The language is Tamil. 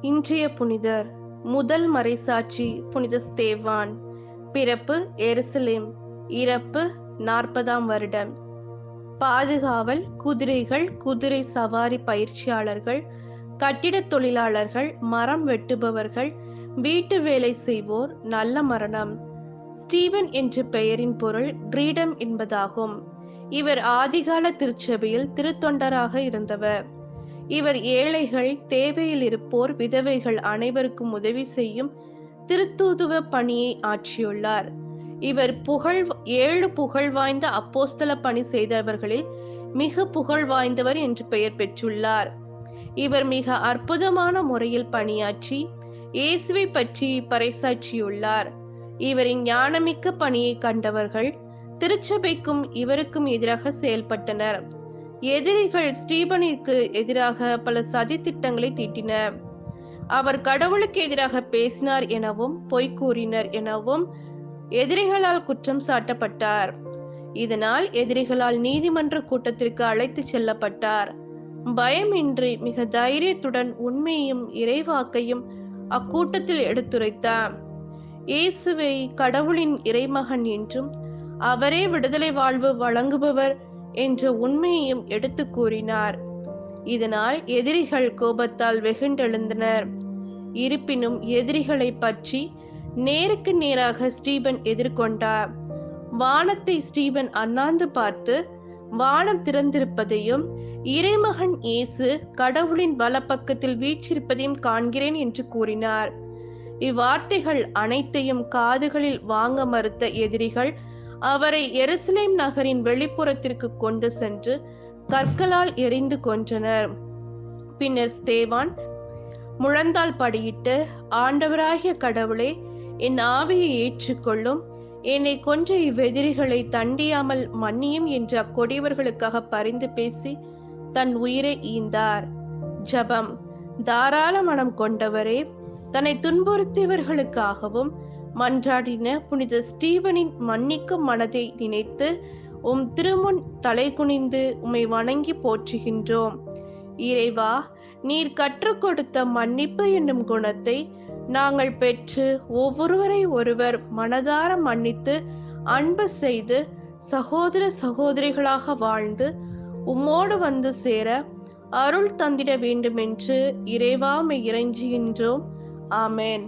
இன்றைய புனிதர் முதல் மறைசாட்சி புனித ஸ்தேவான். பிறப்பு எருசலேம் இறப்பு நாற்பதாம் வருடம். பாதுகாவல் குதிரைகள் குதிரை சவாரி பயிற்சியாளர்கள் கட்டிடத் தொழிலாளர்கள் மரம் வெட்டுபவர்கள் வீட்டு வேலை செய்வோர் நல்ல மரணம். ஸ்டீவன் என்ற பெயரின் பொருள் கிரீடம் என்பதாகும். இவர் ஆதிகால திருச்சபையில் திருத்தொண்டராக இருந்தவர். இவர் ஏழைகள் தேவையில் இருப்போர் விதவைகள் அனைவருக்கும் உதவி செய்யும் திருத்தூதுவ பணியை ஆற்றியுள்ளார். இவர் புகழ் ஏழு புகழ் வாய்ந்த அப்போஸ்தல பணி செய்தவர்களில் மிக புகழ் வாய்ந்தவர் என்று பெயர் பெற்றுள்ளார். இவர் மிக அற்புதமான முறையில் பணியாற்றி இயேசுவை பற்றி பறைசாற்றியுள்ளார். இவரின் ஞானமிக்க பணியை கண்டவர்கள் திருச்சபைக்கும் இவருக்கும் எதிராக செயல்பட்டனர். எதிரிகள் ஸ்டீபனிற்கு எதிராக பல சதி திட்டங்களை தீட்டின. அவர் கடவுளுக்கு எதிராக பேசினார் எனவும் பொய் கூறினர் எனவும் எதிரிகளால் குற்றம் சாட்டப்பட்டார். இதனால் எதிரிகளால் நீதிமன்ற கூட்டத்திற்கு அழைத்து செல்லப்பட்டார். பயமின்றி மிக தைரியத்துடன் உண்மையும் இறைவாக்கையும் அக்கூட்டத்தில் எடுத்துரைத்தார். இயேசுவை கடவுளின் இறைமகன் என்றும் அவரே விடுதலை வாழ்வு வழங்குபவர் என்ற உண்மையையும் எடுத்து கூறினார். இதனால் எதிரிகள் கோபத்தால் வெகுண்டெழுந்தனர். இருப்பினும் எதிரிகளை பற்றி நேருக்கு நேராக ஸ்டீபன் எதிர்கொண்டார். வானத்தை ஸ்டீபன் அண்ணாந்து பார்த்து வானம் திறந்திருப்பதையும் இறைமகன் இயேசு கடவுளின் வலப்பக்கத்தில் வீற்றிருப்பதையும் காண்கிறேன் என்று கூறினார். இவ்வார்த்தைகள் அனைத்தையும் காதுகளில் வாங்க மறுத்த எதிரிகள் அவரை எருசலேம் நகரின் வெளிப்புறத்திற்கு கொண்டு சென்று கற்களால் எரிந்து கொன்றனர். பின்னர் ஸ்தேவான் முழந்தால் படியிட்டு ஆண்டவராகிய கடவுளே என் ஆவியை ஏற்றுக்கொள்ளும். என்னை கொன்ற இவ்வெதிரிகளை தண்டியாமல் மன்னியும் என்று அக்கொடியவர்களுக்காக பரிந்து பேசி தன் உயிரை ஈந்தார். ஜபம். தாராள மனம் கொண்டவரே தன்னை துன்புறுத்தியவர்களுக்காகவும் மன்றாடின புனித ஸ்டீவனின் மன்னிக்கும் மனதை நினைத்து உம் திருமுன் தலை குனிந்து உம்மை வணங்கி போற்றுகின்றோம். இறைவா நீர் கற்றுக் கொடுத்த மன்னிப்பு என்னும் குணத்தை நாங்கள் பெற்று ஒவ்வொருவரை ஒருவர் மனதார மன்னித்து அன்பு செய்து சகோதர சகோதரிகளாக வாழ்ந்து உம்மோடு வந்து சேர அருள் தந்திட வேண்டுமென்று இறைவாமை இறைஞ்சுகின்றோம். ஆமேன்.